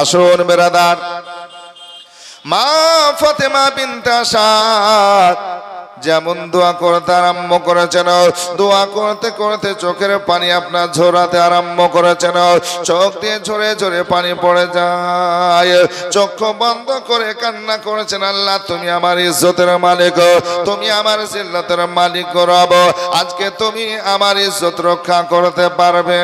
আসুন বেরাদার। মা ফতেমা বিনতা আসাদ যেমন দোয়া করতে আরম্ভ করেছেন, দোয়া করতে করতে চোখের পানি আপনার ঝরাতে আরম্ভ করেছেন। চোখ দিয়ে ঝরে ঝরে পানি পড়ে যায়। চক্ষু বন্ধ করে কান্না করেছেন, আল্লাহ, তুমি আমার ইজ্জতের মালিক, তুমি আমার জিল্লতের মালিক রব। আজকে তুমি আমার ইজ্জত রক্ষা করতে পারবে।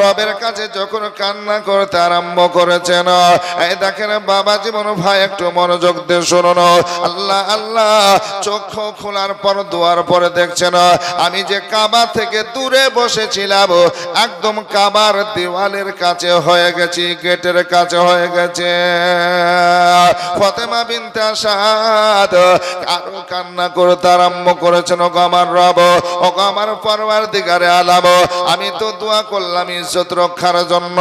রবের কাছে যখন কান্না করতে আরম্ভ করেছেন, এই দেখেন বাবা জীবন, ভাই, একটু মনোযোগ দিয়ে শুনুন। আল্লাহ আল্লাহ চক্ষু খোলার পর, দুয়ার পরে দেখছেন, আমি যে কাবা থেকে দূরে বসেছিলাম, একদম কাবার দেওয়ালের কাছে হয়ে গেছি, গেটের কাছে হয়ে গেছে। ফতেমা বিনতে আসাদ আরও কান্না করতে আরম্ভ করেছেন, ওগো আমার রব, ওগো আমার পরবার দিগারে আলাম, আমি তো দোয়া করলাম ইজ্জত রক্ষার জন্য,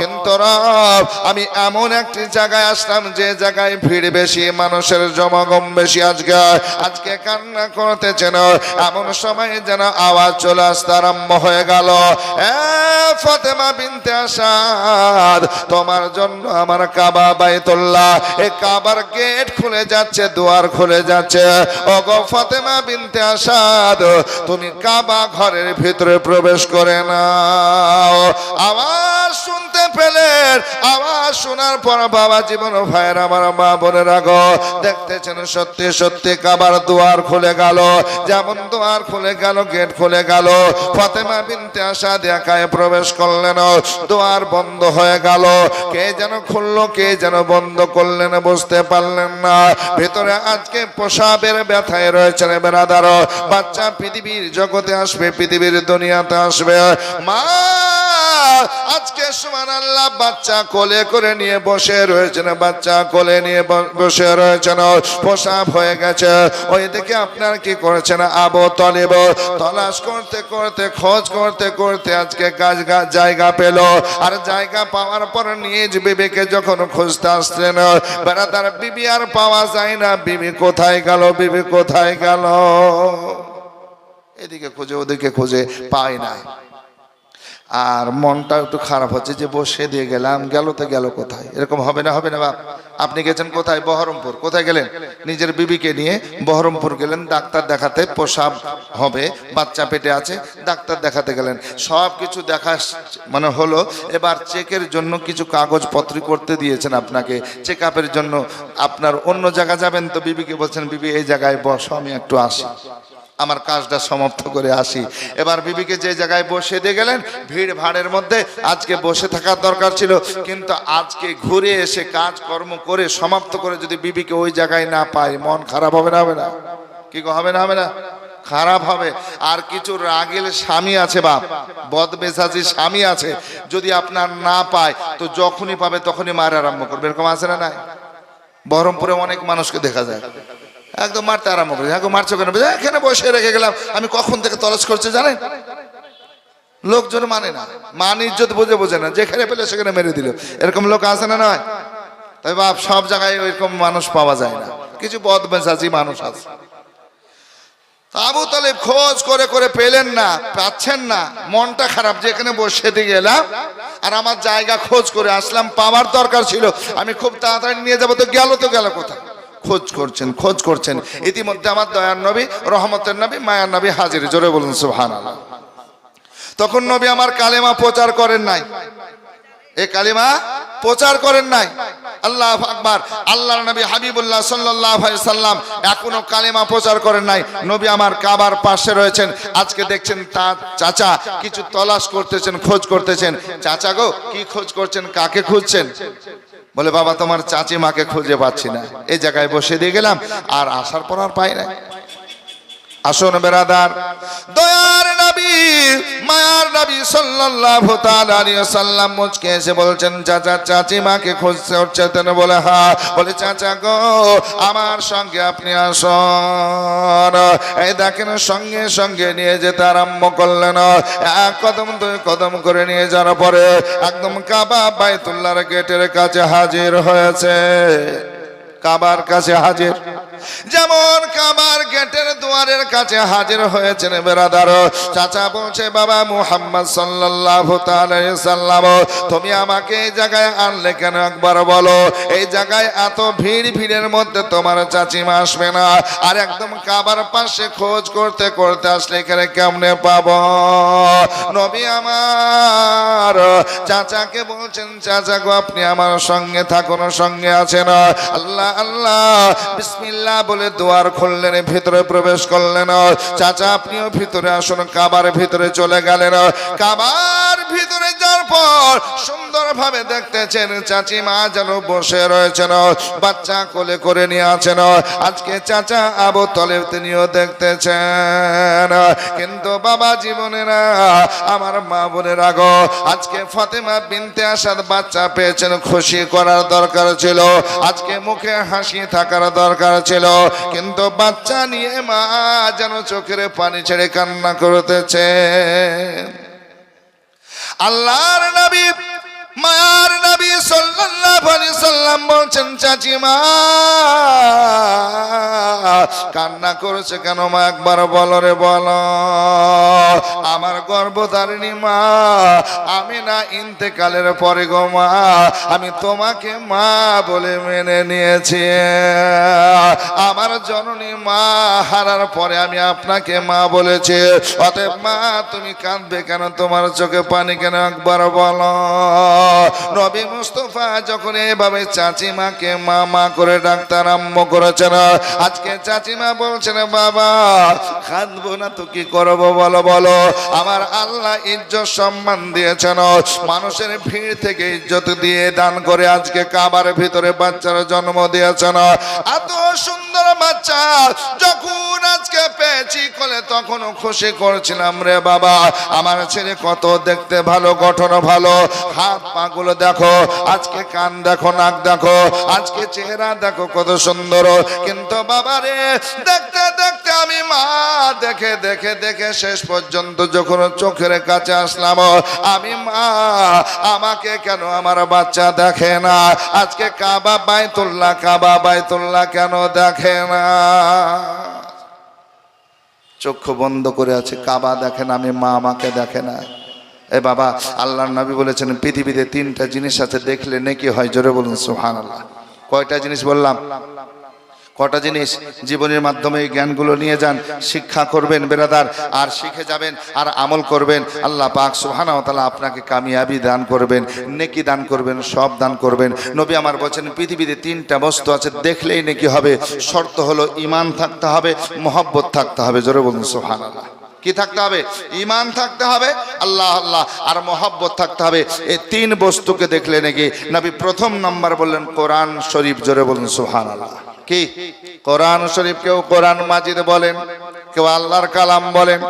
কিন্তু রব, আমি এমন একটি জায়গায় আসলাম, যে জায়গায় ভিড় বেশি, মানুষের জমাগম বেশি আজকে। আজকে কান্না করতেছেন এমন সময় যেন আওয়াজ চলে আসতে আরম্ভ হয়ে গেল। ফতেমা বিনতে আসাদ, তোমার জন্য আমার কাবা বাইতুল্লাহ। এ কাবার গেট খুলে যাচ্ছে, দুয়ার খুলে যাচ্ছে। ওগো ফতেমা বিনতে আসাদ, তুমি কাবা ঘরের ভিতরে প্রবেশ করে নাও। আওয়াজ শুনতে পেলেন। আওয়াজ শোনার পর বাবা জীবন ভাইয়ের আমার মা বোনের আগো দেখতেছেন সত্যি সত্যি কাবার দুয়ার খুলে গেল। যেমন দুয়ার খুলে গেল, গেট খুলে গেল। ফতেমা বিনতে আসাদ একায় প্রবেশ করলেন। দুয়ার বন্ধ হয়ে গেল। কে যেন খুললো, কে যেন বন্ধ করলেন বুঝতে পারলেন না। ভেতরে আজকে পোশাবের ব্যথায় রয়েছেন বেড়াদার বাচ্চা পৃথিবীর জগতে আসবে, পৃথিবীর দুনিয়াতে আসবে। মা আজকে বাচ্চা কোলে করে নিয়ে বসে রয়েছেন, বাচ্চা কোলে নিয়ে বসে রয়েছেন হয়ে গেছে। ওই দিকে আপনার কি করেছেন? আবো তলিব তলাশ করতে করতে, খোঁজ করতে করতে আজকে কাজ গা- জায়গা পেল। আর জায়গা পাওয়ার পর নিজ বিবেকে যখন খুঁজতে আসলেন বেড়াদার বিবি আর পাওয়া যায় না। বিবি কোথায় গেল? বিবি কোথায় গেল? এদিকে খুঁজে, ওদিকে খুঁজে পায় না আর মনটা একটু খারাপ হচ্ছে যে বসে দিয়ে গেলাম, গেল তো গেল কোথায়? এরকম হবে না হবে না বাপ। আপনি গেছেন কোথায়? বহরমপুর। কোথায় গেলেন? নিজের বিবিকে নিয়ে বহরমপুর গেলেন, ডাক্তার দেখাতে প্রসাব হবে, বাচ্চা পেটে আছে, ডাক্তার দেখাতে গেলেন। সব কিছু দেখা মানে হলো, এবার চেকের জন্য কিছু কাগজপত্র করতে দিয়েছেন আপনাকে। চেক আপের জন্য আপনার অন্য জায়গা যাবেন তো বিবিকে বলছেন, বিবি, এই জায়গায় বসো, আমি একটু আসি। আমার কাজটা সমাপ্ত করে আসি। এবার বিবিকে যে জায়গায় বসে দিয়ে গেলেন, ভিড় ভাড়ের মধ্যে আজকে বসে থাকার দরকার ছিল। কিন্তু আজকে ঘুরে এসে কাজ কর্ম করে সমাপ্ত করে যদি বিবিকে ওই জায়গায় না পাই, মন খারাপ হবে না হবে না? কি হবে না হবে না? খারাপ হবে। আর কিছু রাগেল স্বামী আছে বাপ, বদমেজাজি স্বামী আছে, যদি আপনার না পায়, তো যখনই পাবে তখনই মার আরম্ভ করবে। এরকম আছে না নাই? বহরমপুরে অনেক মানুষকে দেখা যায়। একদম মারতে আরম্ভ করে হ্যাঁ গো, মারছো কেন? এখানে বসে রেখে গেলাম। আমি কখন থেকে তলস করছে জানেন? লোকজন মানে না। মান ইজ্জত বুঝে বোঝে না। যেখানে পেলে সেখানে মেরে দিল। এরকম লোক আছে না নয়? তবে বাপ সব জায়গায় ওইরকম মানুষ পাওয়া যায় না। কিছু বদমেজাজি মানুষ আছে। আবু তালেব খোঁজ করে করে পেলেন না পাচ্ছেন না। মনটা খারাপ যেখানে বসে দিয়ে গেলাম আর আমার জায়গা খোঁজ করে আসলাম। পাওয়ার দরকার ছিল। আমি খুব তাড়াতাড়ি নিয়ে যাব তো গেল তো গেল কোথায়? খোঁজ করছেন খোঁজ করছেন। ইতিমধ্যে আমার দয়ার নবী, রহমতের নবী, মায়ার নবী হাজির, জোরে বলুন সুহান তখন নবী আমার কালেমা প্রচার করেন নাই। এ কালিমা প্রচার করেন নাই। আল্লাহ আকবার। আল্লাহ নবী হাবিবুল্লাহ সাল্লাহ সাল্লাম এখনও কালেমা প্রচার করেন নাই। নবী আমার কাবার পাশে রয়েছেন। আজকে দেখছেন তার চাচা কিছু তলাশ করতেছেন, খোঁজ করতেছেন। চাচা গো, কি খোঁজ করছেন, কাকে খুঁজছেন? বলে, বাবা, তোমার চাচি মাকে খুঁজে পাচ্ছি না। এই জায়গায় বসে দিয়ে গেলাম, আর আসার পর আর পাই না আসুন বেরাদার। দয়ার নবী, মায়ার নবী সাল্লাল্লাহু তাআলা আলাইহি সাল্লাম মুচকে এসে বলছেন, চাচা, চাচি মাকে খুঁজতে হচ্ছে তেন বলে হ্যাঁ। বলে, চাচা গো, আমার সঙ্গে আপনি আসুন। এই দেখেন, সঙ্গে সঙ্গে নিয়ে যেতে আরম্ভ করলেন। এক কদম, দুই কদম করে নিয়ে যাওয়ার পরে একদম কাবা বাইতুল্লাহর গেটের কাছে হাজির হয়েছে। কাবার কাছে হাজির। যেমন কাবার গেটের দুয়ারের কাছে হাজির হয়েছেন বেরাদার। চাচা বলছে, বাবা মুহাম্মদ তাআলা সাল্লাম, তুমি আমাকে এই জায়গায় আনলে কেন একবার বলো? এই জায়গায় এত ভিড়, ভিড়ের মধ্যে তোমার চাচিমা আসবে না। আর একদম কাবার পাশে খোঁজ করতে করতে আসলে এখানে কেমনে পাবো? নবী আমার, চাচাকে বলছেন, চাচা গো, আপনি আমার সঙ্গে থাকুন, সঙ্গে আছেন। আল্লাহ আল্লাহ বিসমিল্লাহ বলে দোয়ার খুললেন, ভিতরে প্রবেশ করলেন। চাচা, আপনিও ভিতরে আসুন, কাবার ভিতরে চলে গেলেন। কাবার ভিতরে যাওয়ার পর সুন্দরভাবে দেখতেছেন চাচিমা যেন বসে রয়েছেন, বাচ্চা কোলে করে নিয়ে আছেন। আজকে চাচা আবু তলে তিনিও দেখতেছেন। কিন্তু বাবা জীবনে না আমার মা বোনের আগো আজকে ফাতেমা বিনতে আসাদ বাচ্চা পেয়েছেন, খুশি করার দরকার ছিল। আজকে মুখে হাসি থাকার দরকার ছিল। কিন্তু বাচ্চা নিয়ে মা যেন চোখের পানি ছেড়ে কান্না করতেছে। আল্লাহর নবী মায়ার নবী সাল্লাল্লাহু আলাইহি সাল্লাম বলছেন চাচিমা কান্না করেছে কেন মা? একবার বলো রে, বলো। আমার গর্ভধারিণী মা, আমি না ইন্তেকালের পরে গো মা, আমি তোমাকে মা বলে মেনে নিয়েছি। আমার জননী মা হারার পরে আমি আপনাকে মা বলেছি। অতএব মা, তুমি কাঁদবে কেন? তোমার চোখে পানি কেন? একবার বলো। নবী মুস্তফা যখন এভাবে চাচিমাকে মা মা করে ডাক্তার আরম্ভ করেছেন, আজকে চাচিমা বলছেন, বাবা কাঁদবো না তো কি করব বলো বলো। আমার আল্লাহ ইজ্জত সম্মান দিয়েছেন। মানুষের ভিড় থেকে ইজ্জত দিয়ে দান করে আজকে কাবার ভিতরে বাচ্চার জন্ম দিয়েছেন। এত সুন্দর বাচ্চা, যখন আজকে পেয়েছি কলে, তখনও খুশি করছিলাম রে বাবা। আমার ছেলে কত দেখতে ভালো, গঠন ভালো, হাত পাগুলো দেখো, আজকে কান দেখো, নাক দেখো, আজকে চেহারা দেখো কত সুন্দর। কিন্তু বাবা রে দেখতে দেখতে আমি মা, দেখে দেখে দেখে শেষ পর্যন্ত যখন চোখের কাছে আসলাম, আমি মা, আমাকে কেন আমার বাচ্চা দেখে না? আজকে কাবা বাইতুল্লাহ কাবা বাইতুল্লাহ কেন দেখে না? চক্ষু বন্ধ করে আছে, কাবা দেখে না, আমি মা আমাকে দেখে না। এ বাবা, আল্লাহর নবী বলেছেন, পৃথিবীতে তিনটা জিনিস আছে, দেখলে নেকি হয়, জোরে বলুন সুহান আল্লাহ কয়টা জিনিস বললাম? কটা জিনিস? জীবনের মাধ্যমে এই জ্ঞানগুলো নিয়ে যান, শিক্ষা করবেন বেরাদার, আর শিখে যাবেন, আর আমল করবেন। আল্লাহ পাক সুহানা তালা আপনাকে কামিয়াবি দান করবেন, নেকি দান করবেন, সব দান করবেন। নবী আমার বলছেন, পৃথিবীতে তিনটা বস্তু আছে, দেখলেই নেকি হবে। শর্ত হলো ইমান থাকতে হবে, মহব্বত থাকতে হবে, জোরে বলুন সুহান আল্লাহ কি থাকতে হবে? ইমান থাকতে হবে। আল্লাহ আল্লাহ। আর মহাব্বত থাকতে হবে। এই তিন বস্তুকে দেখলে নাকি নবী প্রথম নাম্বার বললেন, কোরআন শরীফ জোরে বলুন সুহান আল্লাহ কি? কোরআন শরীফ কেউ কোরআন মাজিদ বলেন, কেউ আল্লাহর কালাম বলেন।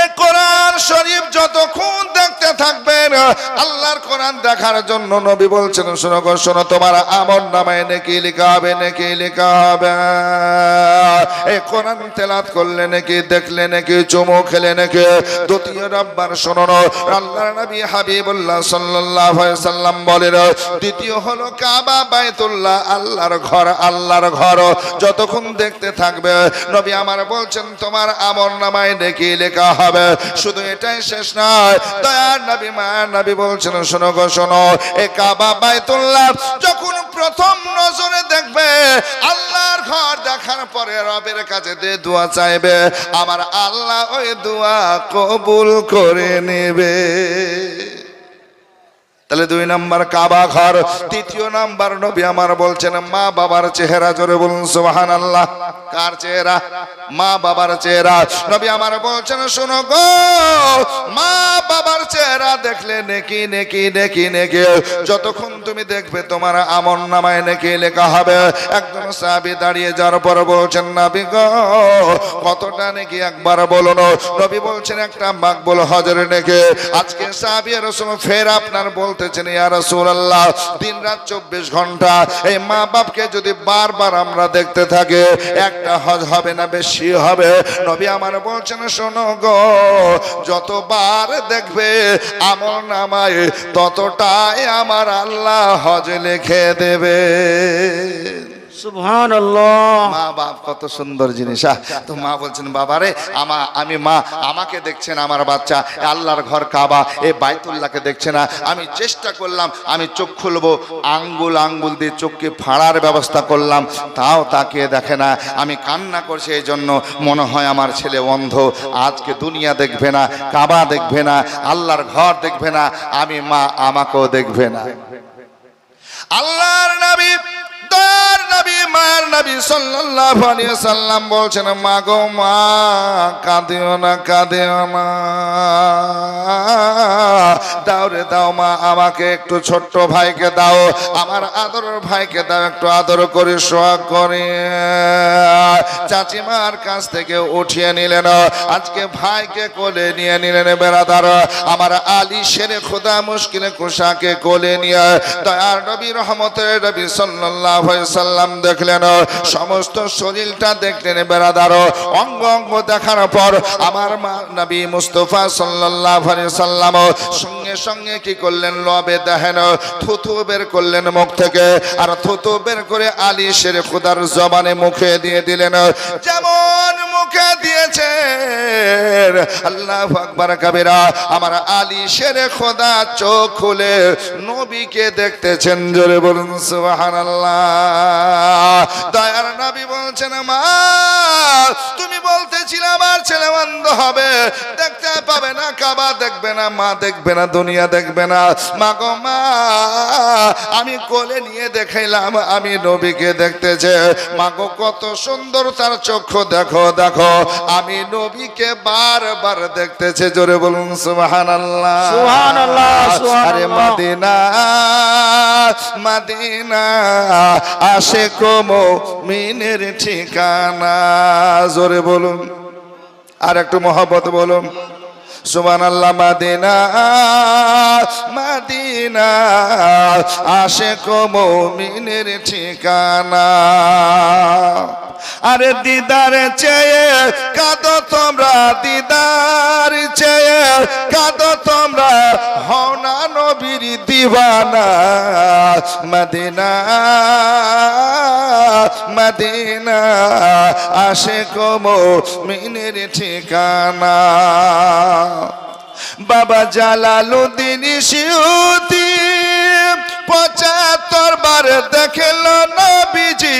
এই কোরআন শরীফ যতক্ষণ দেখতে থাকবেন, আল্লাহর কোরআন দেখার জন্য নবী বলছেন, শোনো গো, শোনো, তোমার আমল নামায় নাকি লেখা হবে, নাকি লেখা হবে। এই কোরআন তেলাত করলে নাকি, দেখলে নাকি, চুমু খেলে নাকি। দ্বিতীয় রব্বার শোনো আল্লাহর নবী হাবিবুল্লাহ সাল্লাল্লাহু আলাইহি সাল্লাম বলেন, দ্বিতীয় হলো কাবা বাইতুল্লাহ, আল্লাহর ঘর, আল্লাহর ঘর, যতক্ষণ দেখতে থাকবে, নবী আমার বলছেন, তোমার আমল নামায় নাকি লেখা হবে। শুধু এটাই শেষ নয়, দয়ার নবী, মায়ার নবী বলছেন, শোনো গো, শোনো, এ কাবা বাইতুল্লাহ যখন প্রথম নজরে দেখবে, আল্লাহর ঘর দেখার পরে রবের কাছে দে দোয়া চাইবে, আমার আল্লাহ ওই দোয়া কবুল করে নেবে। তাহলে দুই নাম্বার কাবা ঘর। তৃতীয় নাম্বার নবী আমার বলছেন, মা বাবার চেহারা জোরে বলুন সুবাহান আল্লাহ কার চেহারা? মা বাবার চেহারা। নবী আমার বলছেন, শোনো গো, মা বাবার চেহারা দেখলে নেকি নেকি নেকি নেকি। যতক্ষণ তুমি দেখবে তোমার আমন নামায় নেকি লেখা হবে। একজন সাহাবী দাঁড়িয়ে যাওয়ার পর বলছেন, নাবি গো, কতটা নেকি একবার বলুন। নবী বলছেন, একটা মাকবুল হজর নেকি। আজকে সাহাবী রসুল ফের আপনার বলতেছেন ইয়ারা সুরাল্লাহ দিন রাত চব্বিশ ঘণ্টা, এই মা বাপকে যদি বারবার আমরা দেখতে থাকি, একটা হজ হবে না, বেশি হবে। নবী আমার বলছেন, শোনো গো, যতবার দেখবে আমল নামায়, ততটাই আমার আল্লাহ হজ লিখে দেবে। বাপ কত সুন্দর জিনিস। তো মা বলছেন আমা মা, আমাকে দেখছেন আমার বাচ্চা আল্লাহর ঘর কাবা, এ বাইতুল্লাহকে দেখছে না। আমি চেষ্টা করলাম, আমি চোখ খুলবো, আঙ্গুল আঙ্গুল দিয়ে চোখকে ফাড়ার ব্যবস্থা করলাম, তাও তাকিয়ে দেখে না। আমি কান্না করছি এই জন্য, মনে হয় আমার ছেলে অন্ধ, আজকে দুনিয়া দেখবে না, কাবা দেখবে না, আল্লাহর ঘর দেখবে না, আমি মা আমাকেও দেখবে না। আল্লাহর নবী দয়ার নবী, মায়ের নবী সাল্লাল্লাহু আলাইহি সাল্লাম বলছেন, মা গো, মা, কাঁদিও না কাঁদিও না। দাও রে, দাও মা, আমাকে একটু ছোট্ট ভাইকে দাও, আমার আদরের ভাইকে দাও, একটু আদর করে, সোহাগ করে। চাচিমার কাছ থেকে উঠিয়ে নিলেন, আজকে ভাইকে কোলে নিয়ে নিলেন বেড়াদার, আমার আলী শেরে খোদা মুশকিলে কুশাকে কোলে নিয়ে। দয়ার নবী রহমতের নবী সাল্লাল্লাহু আলাইহি সাল্লাম দেখলেন, সমস্ত শরীরটা দেখলেন বেড়াদার অঙ্গ অঙ্গ দেখার পর আমার মা নবী মুস্তফা আলাইহি সাল্লাম সঙ্গে সঙ্গে কি করলেন? লবে দেখেন, থুথু বের করলেন মুখ থেকে। আর থুথু বের করে আলী শেরে খোদার জবানে মুখে দিয়ে দিলেন। যেমন মুখে দিয়েছেন। আল্লাহ আকবার কাবিরা, আমার আলী শেরে খোদা চোখ খুলে নবীকে দেখতেছেন। জোরে বলুন, সুবহানাল্লাহ। দয়ার নবী বলছেন মা তুমি বলতেছিলে আমার ছেলে বন্ধ হবে। দেখতে পাবে না কাবা দেখবে না মা দেখবে না দুনিয়া দেখবে না। মা গো মা আমি কোলে নিয়ে দেখাইলাম আমি নবীকে দেখতেছে। মা গো কত সুন্দর তার চক্ষু দেখো দেখো। আমি নবীকে বারবার দেখতেছে জোরে বলুন সুবহানাল্লাহ। সুবহানাল্লাহ, আরে সুবহানাল্লাহ। মদিনা মদিনা আসে কমো মিনের ঠিকানা। জোরে বলুন। আর একটু মহব্বত বলুন। সুবান আল্লাহ মাদিনা মাদিনা আসে কমো মিনের ঠিকানা। আরে দিদার চেয়ে, কাঁদো তোমরা দিদার চেয়ে, কাঁদো তোমরা হনা নবীর দিবানা। মদিনা মদিনা আসে কমো মিনের ঠিকানা। বাবা জালালুদ্দিন শিউতি পঁচাত্তর বার দেখল নবীজি।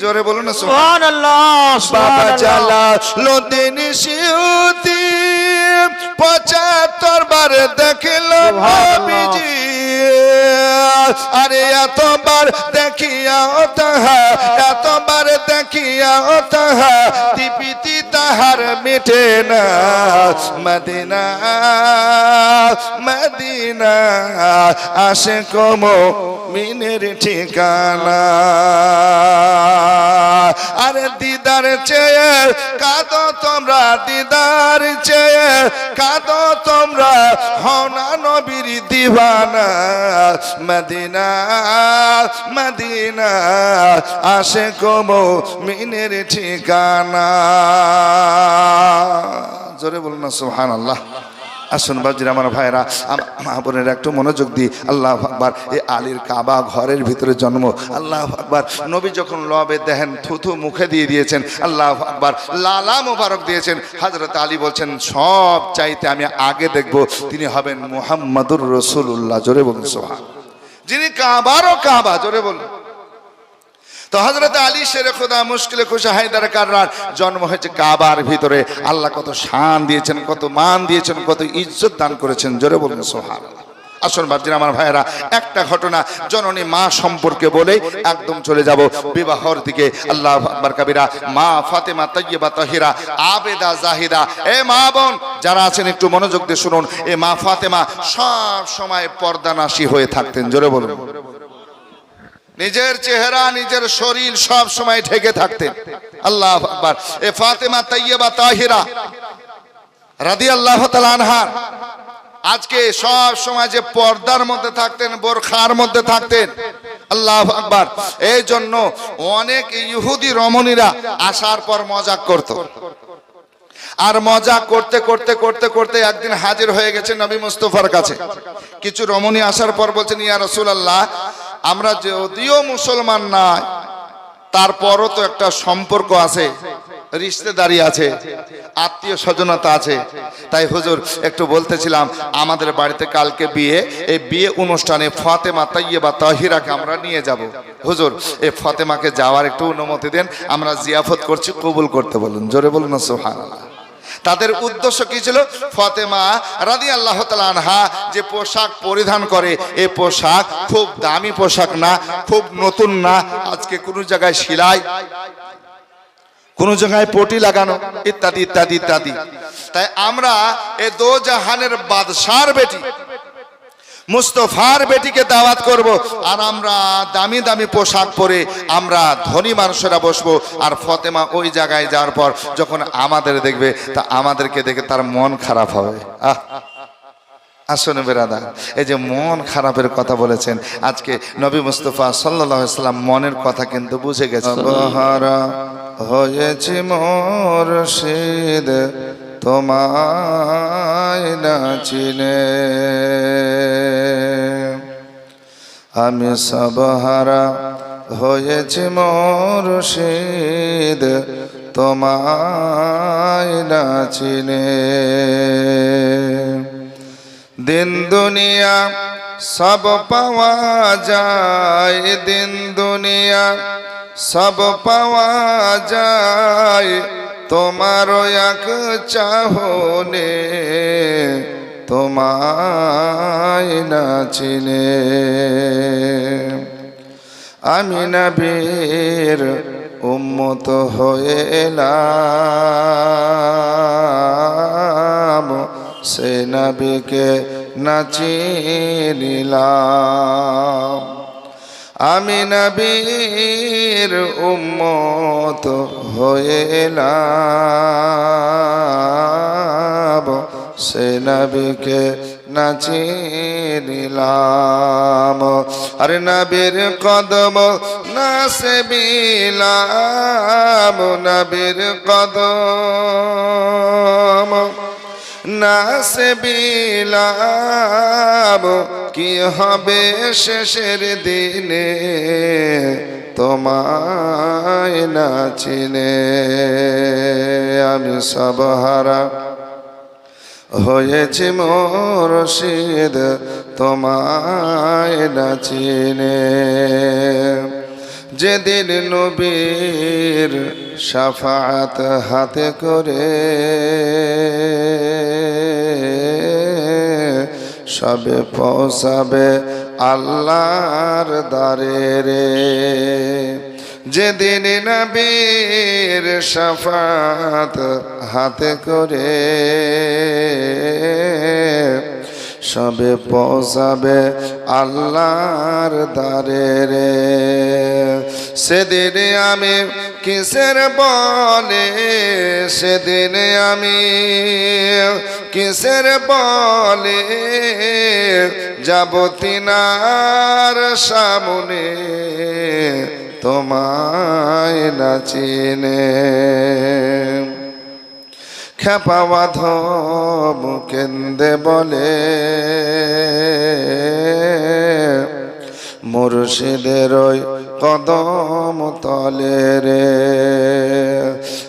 জোরে বলুন না সুবহান সুবহানাল্লাহ। বাবা জালালুদ্দিন সিউতি পঁচাত্তর বার দেখল নবীজি আরে এতবার দেখিয়া তাহা, এতবার দেখিয়া তাহা দীপিতি তাহার মিটে না। মদিনা মদিনা আসে কমো মিনের ঠিকানা। আরে দিদার চেয়ে কাঁদো তোমরা দিদার চেয়ে, কাঁদো তোমরা হনা নবীর দিবানা। মদিনা মদিনা আসে কমো মিনের ঠিকানা। জোরে বলুন না সুহান আল্লাহ আসুন বাজির আমার ভাইরা বোনের একটু মনোযোগ দিই। আল্লাহ আকবার এই আলীর কাবা ঘরের ভিতরে জন্ম। আল্লাহ আকবার, নবী যখন লবে দেখেন থুথু মুখে দিয়ে দিয়েছেন, আল্লাহ আকবার, লালা মোবারক দিয়েছেন। হাজরত আলী বলছেন, সব চাইতে আমি আগে দেখব, তিনি হবেন মুহাম্মাদুর রসুল্লাহ জোরে বলুন সোহান যিনি কাবারও কাবা, জোরে বলুন। তো হজরত আলী শেরে খোদা মুশকিলে খুশা হায়দার কাররার জন্ম হয়েছে কাবার ভিতরে। আল্লাহ কত শান দিয়েছেন, কত মান দিয়েছেন, কত ইজ্জত দান করেছেন। জোরে বলুন সোহান আসুন ভাবছেন আমার ভাইয়েরা, একটা ঘটনা জননী মা সম্পর্কে বলে একদম চলে যাব। বিবাহর দিকে আল্লাহ কাবিরা, মা ফাতেমা তৈয়বা তাহিরা, আবেদা জাহিদা, এ মা বোন, যারা আছেন একটু মনোযোগ দিয়ে শুনুন, এ মা ফাতেমা সব সময় পর্দানাশী হয়ে থাকতেন। জোরে বলুন। নিজের চেহারা, নিজের শরীর সব সময় ঢেকে থাকতেন। আল্লাহ আকবার। এ ফাতেমা তাইয়্যিবা তাহিরা রাদিয়াল্লাহু তাআলা আনহা। আজকে সব সময় যে পর্দার মধ্যে থাকতেন, বোরখার মধ্যে থাকতেন, আল্লাহ আকবার। এই জন্য অনেক ইহুদি, রমণীরা আসার পর মজাক করত। আর মজা করতে করতে করতে করতে একদিন হাজির হয়ে গেছে নবী মুস্তফার কাছে। কিছু রমণী আসার পর বলছেন, ইয়া রাসূলুল্লাহ আমরা যদিও মুসলমান না তারপরও তো একটা সম্পর্ক আছে, রিশতেদারি আছে, আত্মীয় স্বজনতা আছে। তাই হুজুর, একটু বলতেছিলাম, আমাদের বাড়িতে কালকে বিয়ে, এই বিয়ে অনুষ্ঠানে ফতেমা তাইয়েবা তাহিরাকে আমরা নিয়ে যাব। হুজুর এই ফতেমাকে যাওয়ার একটু অনুমতি দেন, আমরা জিয়াফত করছি, কবুল করতে বলুন। জোরে বলুন না, সুবহানাল্লাহ। তাদের উদ্দেশ্য কি ছিল? ফতেমা রাদি আল্লাহ আনহা যে পোশাক পরিধান করে, এ পোশাক খুব দামি পোশাক না, খুব নতুন না, আজকে কোনো জায়গায় শিলাই কোন জায়গায় পটি লাগানো, ইত্যাদি ইত্যাদি ইত্যাদি। তাই আমরা এ দো জাহানের বাদশার বেটি মুস্তফার বেটিকে দাওয়াত করব। আর আমরা দামি দামি পোশাক পরে আমরা ধনী মানুষেরা বসবো। আর ফতেমা ওই জায়গায় যাওয়ার পর যখন আমাদের দেখবে, তা আমাদেরকে দেখে তার মন খারাপ হবে। আহ। বেরাদা এই যে মন খারাপের কথা বলেছেন, আজকে নবী মুস্তফা সাল্লাম মনের কথা কিন্তু বুঝে গেছে হয়েছে মোর তোমায় না চিনে। আমি সবহারা হয়েছি মোর শীদ তোমায় না চিনে। দিন দুনিয়া সব পাওয়া যায়, দিন দুনিয়া সব পাওয়া যায় তোমার এক চাহনে। তোমায় না চিনে। আমি নবীর উম্মত হয়ে এলাম সে নবীকে নাচিনিলাম আমি নবীর উম্মত হয়ে এলাম সে নবীকে নাচিনিলাম। আরে নবীর কদম না সে বিলাম নবীর কদম না সে বিলাম কি হবে শেষের দিনে তোমায় নাচিনে? আমি সব হারা হয়েছে মোর শীদ তোমায় না চিনে। যেদিন নবীর সাফাত হাতে করে, সবে পৌঁছাবে আল্লাহর দারে রে। যেদিন নবীর সাফাত হাতে করে সবে পৌঁছাবে আল্লাহর দারে রে। সেদিন আমি কিসের বলে সেদিন আমি কিসের বলে যাব তিনার সামনে তোমায় না চিনে। খেপাবাধ কেন্দে বলে। মুর্শিদের ওই কদম তলে রে।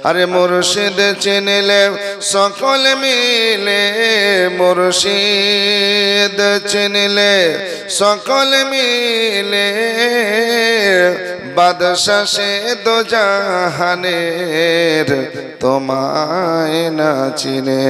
আরে মুর্শিদ চিনিলে সকল মিলে। মুর্শিদ চিনিলে সকল মিলে। বাদশাহ সে দো জাহানের তোমায় না চিনে।